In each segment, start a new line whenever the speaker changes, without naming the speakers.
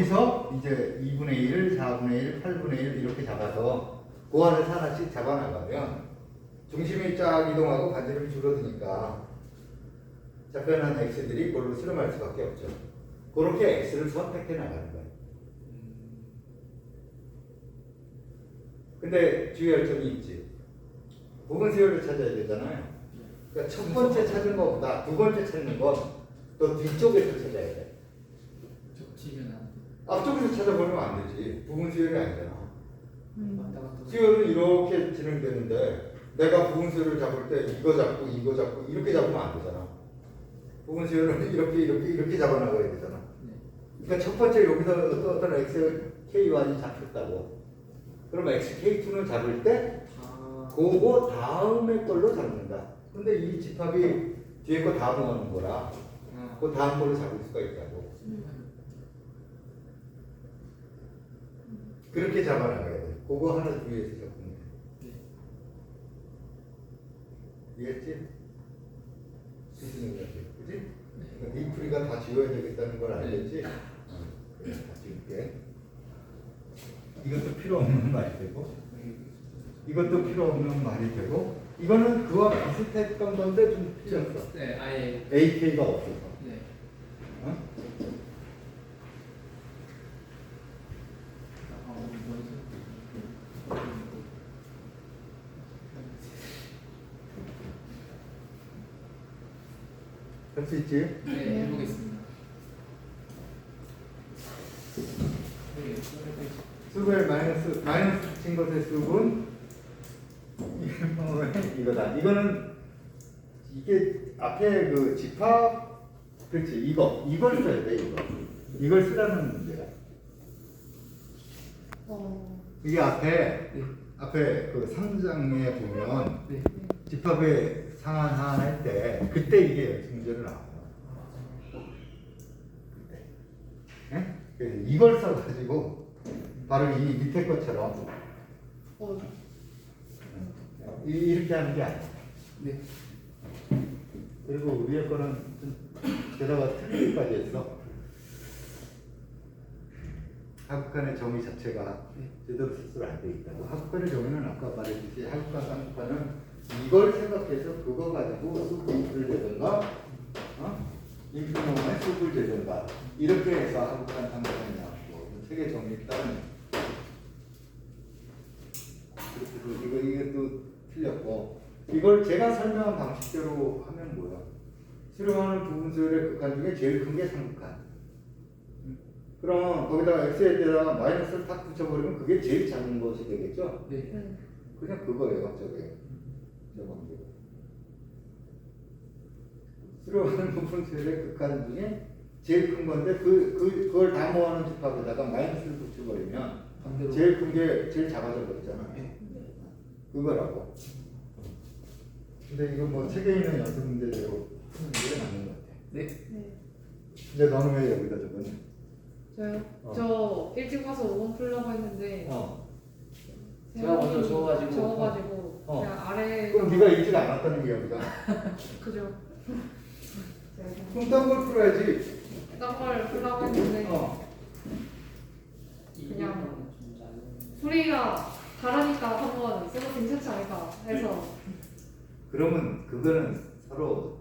여기서 이제 2분의 1, 4분의 1, 8분의 1 이렇게 잡아서 그 안에서 하나씩 잡아나가면 중심이 쫙 이동하고 반지름이 줄어드니까 잡혀난 x들이 그걸로 수렴할 수밖에 없죠. 그렇게 x를 선택해 나가는 거예요. 근데 주의할 점이 있지. 부분 수열을 찾아야 되잖아요. 그러니까 첫 번째 찾은 것보다 두 번째 찾는 건 또 뒤쪽에서 찾아야 돼.
돼.
앞쪽에서 찾아보면 안 되지. 부분 수열이 아니잖아.
갔다.
수열은 이렇게 진행되는데 내가 부분 수열을 잡을 때 이거 잡고 이거 잡고 이렇게 잡으면 안 되잖아. 부분 수열은 이렇게 이렇게 이렇게 잡아나가야 되잖아.
네.
그러니까 첫 번째 여기서 어떤 어떤 x k1이 잡혔다고. 그럼 x k2는 잡을 때
아.
그거 다음에 걸로 잡는다. 근데 이 집합이 뒤에 거 다음 오는 거라
아.
그 다음 걸로 잡을 수가 있다고. 그렇게 잡아나가야 돼. 그거 하나 주의해서 접근해.
네.
이해했지? 수준인 거지. 그지? 그러니까 이 풀이가 다 지워야 되겠다는 걸 알겠지? 어, 그래, 다 지울게. 이것도 필요 없는 말이 되고, 이것도 필요 없는 말이 되고, 이거는 그와 비슷했던 건데 좀 틀렸어.
네, 아예.
AK가 없어서.
네.
어?
아, 뭐지?
할 수 있지?
네, 해보겠습니다. 네,
수의 마이너스 마이너스 친 것의 수분 이거다. 이거는 이게 앞에 그 집합 그렇지 이거 이걸 써야 돼 이거 이걸 쓰라는 문제야.
어,
이게 앞에
네.
앞에 그 3장에 보면
네.
집합의 상한 하한할 때 그때 이게 문제를 나와요. 그때. 예? 그래서 이걸 써가지고 바로 이 밑에 것처럼
어,
이- 이렇게 하는 게 아니야.
네.
그리고 위에 거는 좀 게다가 틀리기까지 했어. 하급간의 정의 자체가 제대로 스스로 안 돼 있다고. 하급간의 정의는 아까 말했듯이 하급간, 쌍급간은 이걸 생각해서 그거 가지고 수급을 내든가, 어? 인프노에 수급을 내든가 이렇게 해서 하급간, 쌍급간이 나왔고 세계 정의에 따르면 그리고 이거 이게 또 틀렸고 이걸 제가 설명한 방식대로 하면 뭐야? 실험하는 부분 수열의 극한 중에 제일 큰 게 상극한. 그럼 거기다가 x에 대해서 마이너스를 탁 붙여버리면 그게 제일 작은 것이 되겠죠?
네.
네.
그냥 그거예요, 저게. 저건 게. 실험하는 부분수열의 극한 중에 제일 큰 건데 그, 그, 그걸 다 모아놓은 집합에다가 마이너스를 붙여버리면
반대로.
제일 큰 게 제일 작아져 버리잖아.
네.
그거라고. 근데 이거 뭐 책에 있는 연습 문제대로 푸는 게 맞는 것 같아.
네.
네.
근데 너는 왜 여기다 적었니?
저요?
어.
저 일찍 와서 5번 풀려고 했는데
어.
제가 먼저 적어가지고.
적어가지고
어.
그냥 아래
그럼 네가 읽지도 않았다는 게 여기가.
그죠?
그럼 딴걸 풀어야지.
딴걸 풀려고 했는데
어.
그냥 풀이가 다르니까 한번 써도 괜찮지 않을까 해서
그러면 그거는 서로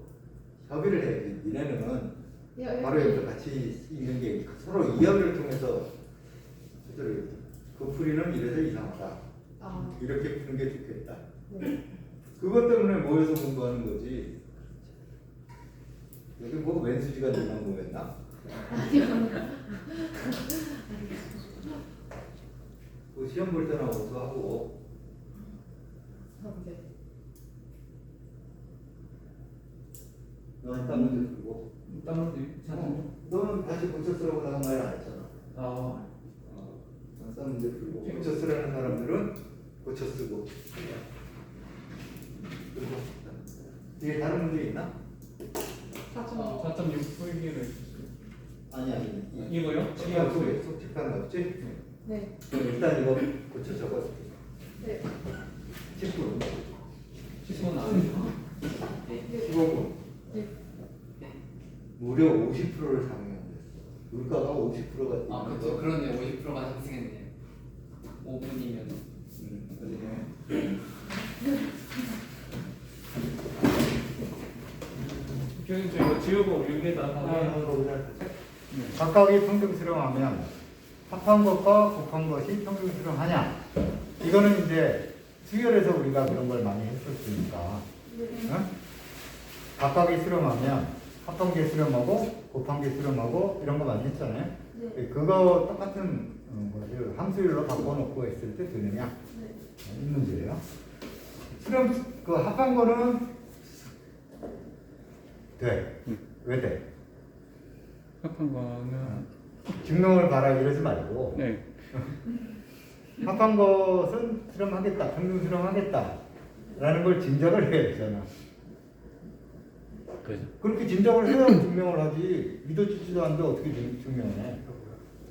협의를 해야지. 니네는
야,
바로 옆에 같이 있는 게 서로 이야기를 통해서 그 풀이는 이래서 이상하다.
아,
이렇게 푸는 게 좋겠다.
네.
그것 때문에 모여서 공부하는 거지. 여기 뭐 왼수지가 너만 모였나? 그 시험 볼 때나 어서 하고
네.
너는 딴 문제 풀고
땀을 괜찮아요.
어, 너는 다시 고쳐 쓰라고 나는 말안 했잖아.
아,
어, 너는 딴 문제 풀고 고쳐 쓰라는 사람들은 고쳐 쓰고 뒤에 다른 문제 있나?
사점
아, 4.6 풀기를 해주세요.
아니 아니 이-
이거요?
집합 속에 속집합 없지?
네.
그럼 일단 이거 고쳐 적어
네.
10분
10분 안. 네.
15분
네.
무려 50%를 상회한댔어 물가가 50%가
아 그렇죠 그러네 50%가 상승했네요 5분이면
교수님 저 이거 지우고 여기에다
아,
하면
각각이 평등수렴하면 합한 것과 곱한 것이 평등수렴하냐? 이거는 이제 수열에서 우리가 그런 걸 많이 했었으니까. 응? 각각이 수렴하면 합한 게 수렴하고 곱한 게 수렴하고 이런 거 많이 했잖아요. 그거 똑같은 어, 거를 함수율로 바꿔놓고 했을 때 되느냐? 이 문제예요. 수렴 그 합한 거는 돼. 왜 돼?
합한 거는
증명을 봐라 이러지 말고
네
합한 것은 수렴하겠다, 평등 수렴하겠다 라는 걸 짐작을 해야 되잖아.
그죠
그렇게 짐작을 해야 증명을 하지 믿어지지도 않는데 어떻게 증- 증명해?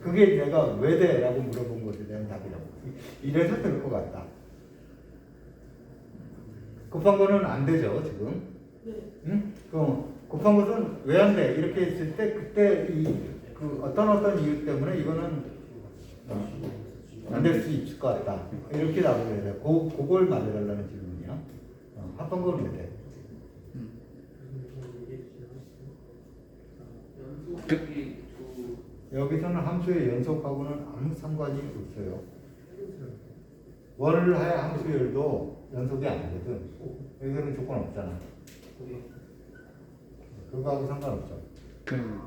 그게 내가 왜 돼? 라고 물어본 것에 대한 답이라고. 이래서 될 것 같다. 곱한 거는 안 되죠, 지금. 응? 그 곱한 것은 왜 안 돼? 이렇게 했을 때 그때 이 그 어떤 어떤 이유 때문에 이거는 안 될 수 있을 것 같다. 이렇게 답을 해야 돼. 고, 그걸 말해달라는 질문이야. 어, 합한 거는 왜 돼? 여기서는 함수의 연속하고는 아무 상관이 없어요. 원을 하야 함수열도 연속이 아니거든. 여기서는 조건 없잖아. 그거하고 상관없죠.
그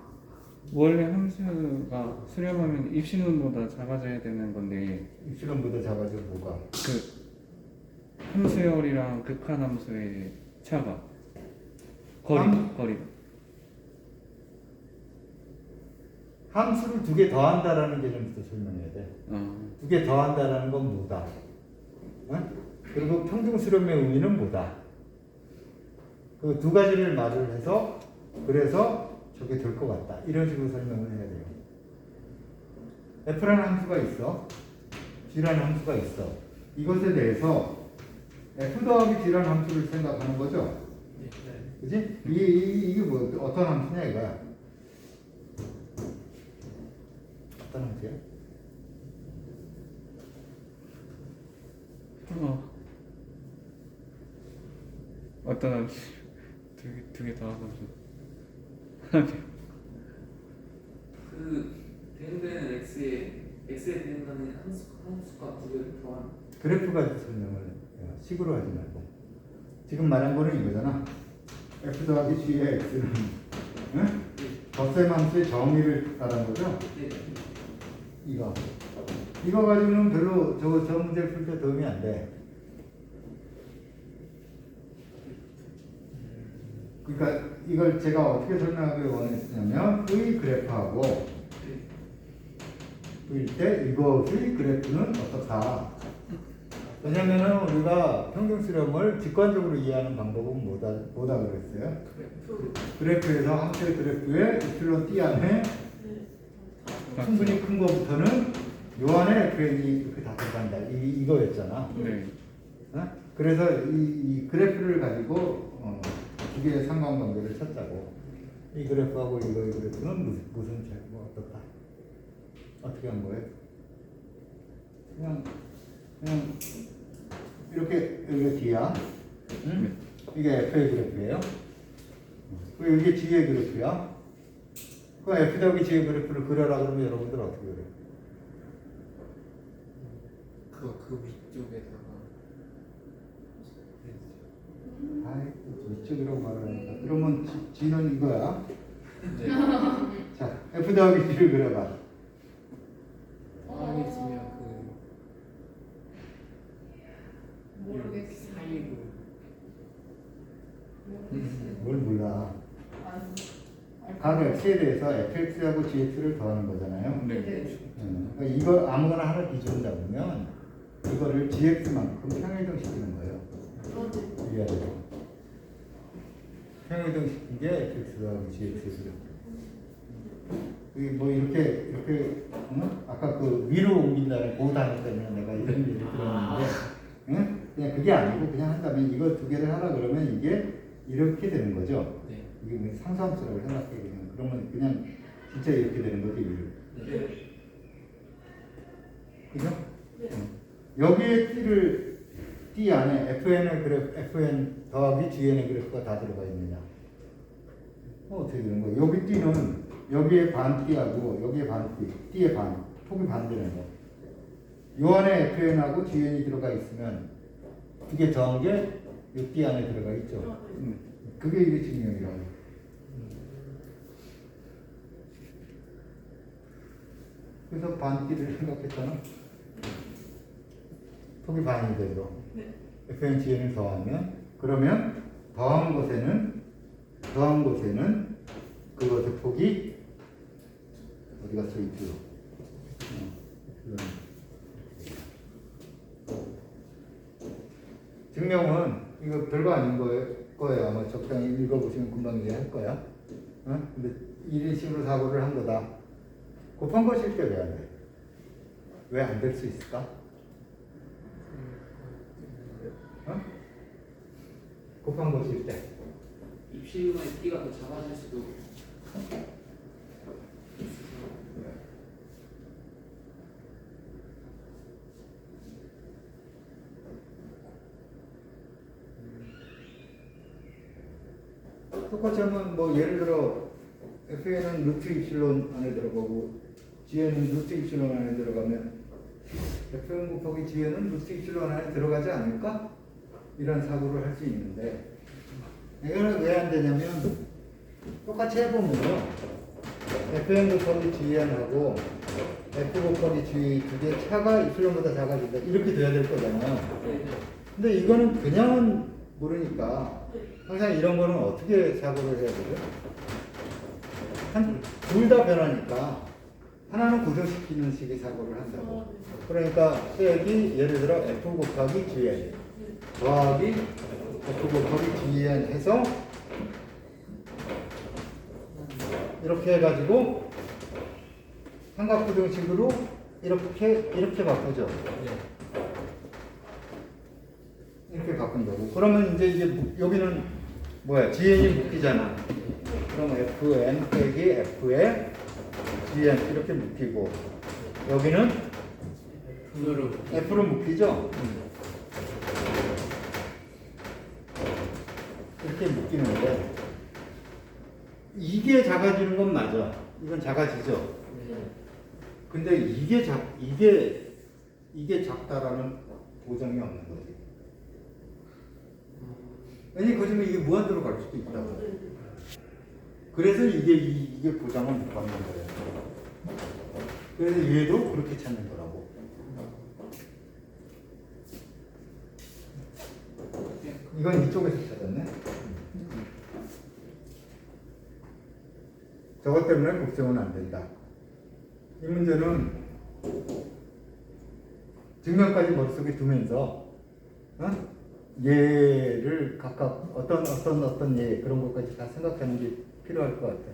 원래 함수가 수렴하면 입시문보다 작아져야 되는 건데
입시론보다 작아지고 뭐가?
그 함수열이랑 극한 함수의 차가 거리
함-
거리
함수를 두 개 더한다라는 개념부터 설명해야 돼.
어,
두 개 더한다라는 건 뭐다? 어? 그리고 평등수렴의 의미는 뭐다? 그 두 가지를 말을 해서 그래서 저게 될 것 같다. 이런 식으로 설명을 해야 돼요. F라는 함수가 있어. G라는 함수가 있어. 이것에 대해서 F 더하기 G라는 함수를 생각하는 거죠. 그지? 이게, 이- 이게 뭐, 어떤 함수냐 이거야. 어떤 함수야?
어. 어떤 두개두개 더 하고
그 대응되는 x에 x에 대응하는 함수 함수가 두 개를 더한
그래프 가지고 설명을. 식으로 하지 말고. 지금 말한 거는 이거잖아. f 더하기 g의 x는 응? 덧셈 함수의 정의를 말한 거죠?
네.
이거. 이거 가지고는 별로 저, 저 문제를 풀때 도움이 안 돼. 그러니까 이걸 제가 어떻게 설명하기 원했냐면 의 그래프하고 일때 이것의 그래프는 어떻다. 왜냐면은 우리가 평균 수렴을 직관적으로 이해하는 방법은 뭐다, 뭐다 그랬어요? 그래프 에서 함수의 그래프에 이플론 T 안에 충분히 큰 거부터는 요 안에 fn이 이렇게 다 들어간다. 이, 이거였잖아.
네
어? 그래서 이, 이 그래프를 가지고 어, 두 개의 상관관계를 찾자고. 이 그래프하고 이거의 그래프는 무슨, 무슨 차- 뭐 어떻다. 어떻게 한 거예요? 그냥 그냥 이렇게 여기가 D야. 응? 이게 F의 그래프예요. 그리고 이게 G의 그래프야. 그 F 더하기 G의 그래프를 그려라 그러면 여러분들 어떻게 그래요?
그거 그 위쪽에다가
아이 또 이쪽이라고 말을 하니까 그러면 G, G는 이거야.
네
자 F 더하기 G를 그려봐.
하게 지면 그
모르겠어.
사이로
뭘 몰라. 각 X에 대해서 fx하고 gx를 더하는 거잖아요.
네.
음, 그러니까 이거 아무거나 하나 기준 잡으면 이거를 gx만큼 평행이동 시키는 거예요. 이해야 돼요. 평행이동 시킨 게 fx 더하기 gx예요. 뭐 이렇게 이렇게 응? 아까 그 위로 옮긴다는 그 단어 때문에 내가 이런 얘기를 들었는데 응? 그냥 그게 아니고 그냥 한다면 이거 두 개를 하라 그러면 이게 이렇게 되는 거죠.
네
이게 뭐 상수함수라고 생각해 그냥 그러면 그냥 진짜 이렇게 되는 거지.
네.
그죠? 응. 여기에 띠를 띠 안에 FN의 그래프, FN 더하기 GN의 그래프가 다 들어가 있느냐? 어, 어떻게 되는 거야? 여기 띠는 여기에 반 띠하고 여기에 반 띠, 띠의 반, 폭이 반대는 거. 요 안에 FN하고 GN이 들어가 있으면 이게 더한 게요띠 안에 들어가 있죠. 응. 그게 이게 증명이라고. 그래서 반띠를 생각했잖아. 폭이 반이 되도록 FNGN을 더하면 그러면 더한 곳에는 더한 곳에는 그것의 폭이 어디 갔어 이쪽 증명은 이거 별거 아닌 거예요, 거예요. 아마 적당히 읽어보시면 금방 이해할 거야. 어? 근데 이런 식으로 사고를 한 거다. 곱한 것일 때 왜 안 돼? 왜 안 될 수 있을까? 어? 곱한 것일 때.
입시문의 띠가 더 작아질 수도
똑같이 하면 뭐 예를 들어 FA는 루트 입실론 안에 들어가고 GN은 루트 입실론 안에 들어가면 FN 곱하기 GN은 루트 입실론 안에 들어가지 않을까? 이런 사고를 할 수 있는데 이거는 왜 안 되냐면 똑같이 해보면요 FN 곱하기 GN하고 F 곱하기 G 두 개 차가 입실론보다 작아진다 이렇게 돼야 될 거잖아요
네.
근데 이거는 그냥은 모르니까 항상 이런 거는 어떻게 사고를 해야 되죠? 한둘 다 변하니까 하나는 고정시키는 식의 사고를 한다고. 그러니까 수액이 예를 들어 f 곱하기 gn 더하기 f 곱하기 gn 해서 이렇게 해가지고 삼각고정식으로 이렇게 이렇게 바꾸죠. 이렇게 바꾼 거고. 그러면 이제 이게 무- 여기는 뭐야? GN이 묶이잖아. 그럼 FN 빼기 F에 GN 이렇게 묶이고 여기는 F로 묶이죠? 이렇게 묶이는데 이게 작아지는 건 맞아. 이건 작아지죠. 근데 이게 작 이게 이게 작다라는 보장이 없는 거지. 왜냐 거짓말 이게 무한대로 갈 수도 있다고. 그래서 이게 이- 이게 보장을 못 받는 거예요. 그래서 얘도 그렇게 찾는 거라고. 이건 이쪽에서 찾았네. 저것 때문에 복잡은 안 된다. 이 문제는 증명까지 머릿속에 두면서 어? 얘를 각각 어떤 어떤 어떤 예 그런 것까지 다 생각하는 게 필요할 것 같아.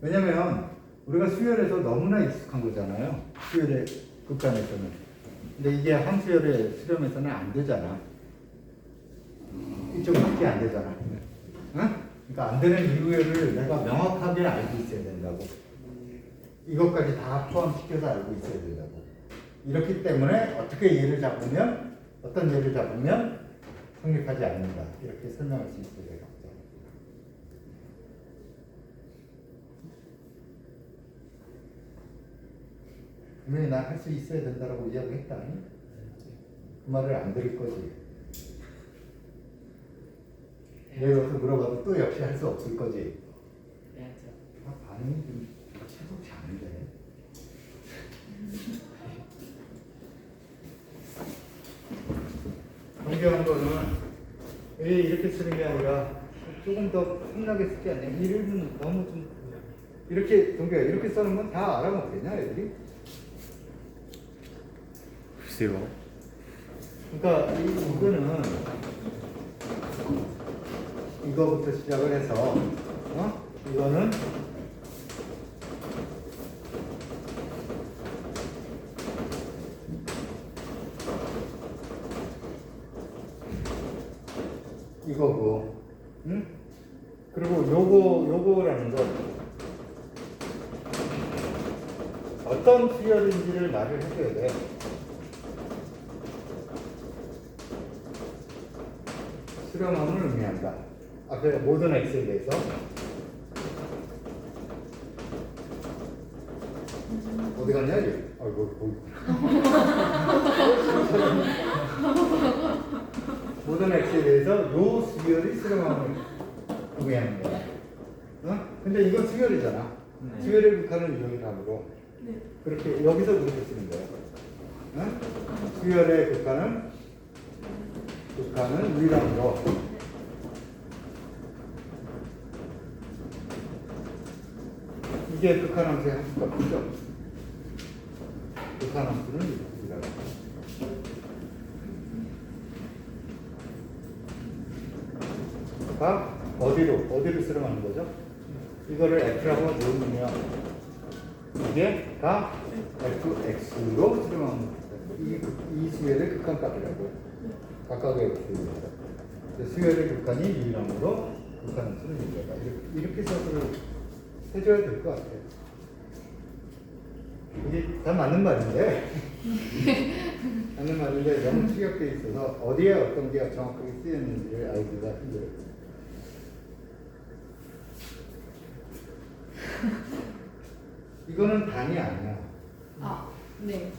왜냐면 우리가 수열에서 너무나 익숙한 거잖아요. 수열의 극단에서는. 근데 이게 함수열의 수렴에서는 안 되잖아. 이쪽밖에 안 되잖아. 응? 그러니까 안 되는 이유를 내가 명확하게 알고 있어야 된다고. 이것까지 다 포함시켜서 알고 있어야 된다고. 이렇기 때문에 어떻게 예를 잡으면 어떤 예를 잡으면 성립하지 않는다. 이렇게 설명할 수 있어야 되겠죠. 분명히 난할 수 있어야 된다라고 이야기했다. 아니? 그 말을 안 들을 거지. 내가 여기서 물어봐도 또 역시 할 수 없을 거지. 아, 반응이 좀 채석지 않은데. 정교한 거는 왜 이렇게 쓰는 게 아니라 조금 더 혼나게 쓰지 않냐. 이름은 너무 좀 이렇게 동규야 이렇게 써는 건 다 알아먹겠냐 애들이?
글쎄요.
그러니까 이 이거는 이거부터 시작을 해서 어? 이거는 이거고, 응? 그리고 요거 요거라는 건 어떤 수열인지를 말을 해줘야 돼. 수렴함을 의미한다. 앞에 모든 x에 대해서 어디 갔냐 이게? 아이고 뭐. 모든 x에 대해서 요 수열이 수렴함을 의미하는 거야. 어? 근데 이건 수열이잖아.
네.
수열의 극한은 유형이라므로
네.
그렇게 여기서 그렇게 쓰는 거예요. 어? 수열의 극한은 극한은 유일함으로 이게 극한함수의 함수값이죠. 극한함수는 이거다. 가 어디로 어디로 수렴하는 거죠? 이거를 f라고 놓으면 이게 다 fx로 수렴하는. 이, 이 수열의 극한값이라고 각각의 x입니다. 수열의 극한이 유일함으로 극한은 수는 유일하다. 이렇게, 이렇게 해석을 해줘야 될 것 같아요. 이게 다 맞는 말인데 맞는 말인데 너무 추격돼 있어서 어디에 어떤 게 정확하게 쓰였는지를 알기가 힘들어요. 이거는 단이 아니야.
아, 네.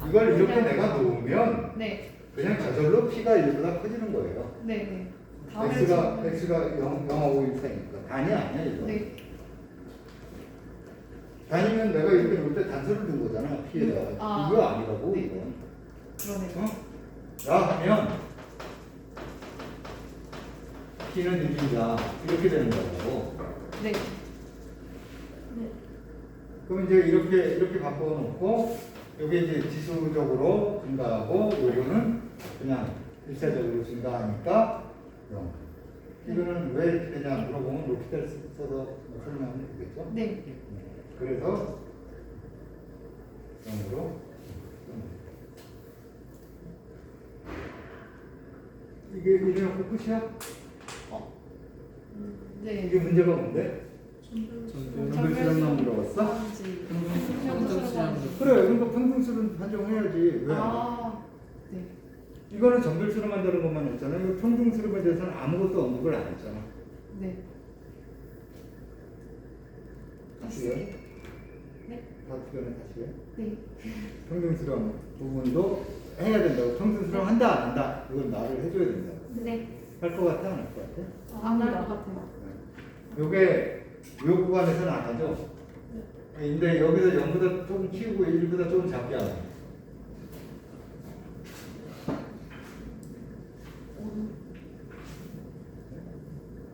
그냥
이걸 이렇게 내가 놓으면
네.
그냥 저절로 P가 1보다 커지는 거예요.
네, 네.
X가
좀-
X가 0, 0하고 1 사이니까 단이 아니야 이거.
네.
단이면 내가 이렇게 놓을 때 단수를 둔 거잖아 P에다.
아.
이거 아니라고
네.
이건.
그러네요.
어? 야 하면 P는 1이다 이렇게 되는 거고.
네.
그럼 이제 이렇게 이렇게 바꿔놓고 여기 이제 지수적으로 증가하고 요거는 그냥 일차적으로 증가하니까 0. 이거는 왜 이렇게 되냐 물어보면 로피탈 써서 설명하면 되겠죠?
네.
그래서 0으로 이게 이래놓고 끝이야?
네.
이게 문제가 뭔데? 정글 실험만 물어봤어? 그래 그러니까 평등수는 판정해야지 왜? 안 해?
아, 네.
이거는 정글수로 만드는 것만 했잖아. 이거 평등수로에 대해서는 아무것도 언급을 안 했잖아.
네.
다시 해.
네.
다시 해. 다시 해.
네.
평등수렴 부분도 해야 된다고. 평등수렴 한다 안 한다. 이걸 말을 해줘야 된다고.
네.
할 것 같아 안 할 것 같아?
안할것 같아요.
요게 요 구간에서는 안 하죠. 근데 여기서 0보다 조금 키우고 1보다 조금 작게 하고.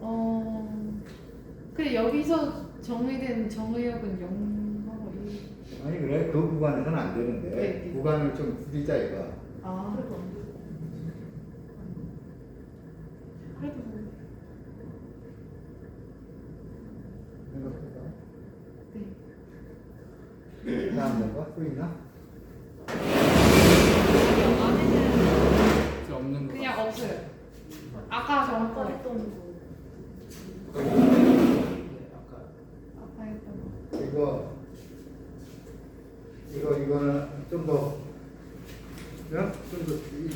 어. 근데 여기서 정의된 정의역은 0하고 1.
아니 그래 그 구간에서는 안 되는데
네, 네.
구간을 좀 줄이자 이거.
아. 그래도
생각해봐.
네.
다음 거또 있나?
안에는
이제 없는 거
그냥 없어요. 아까 정한 거.
했던 거.
아까
아까 했던 거.
이거 이거 이거는 좀더 좀더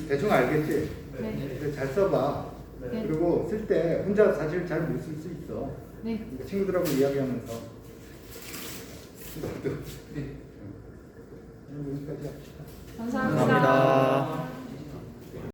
대충 알겠지?
네.
이거 잘 써봐.
네.
그리고 쓸 때 혼자 사실 잘 못 쓸 수 있어.
네.
그러니까 친구들하고 이야기하면서.
네.
음, 여기까지 합시다.
감사합니다.
감사합니다.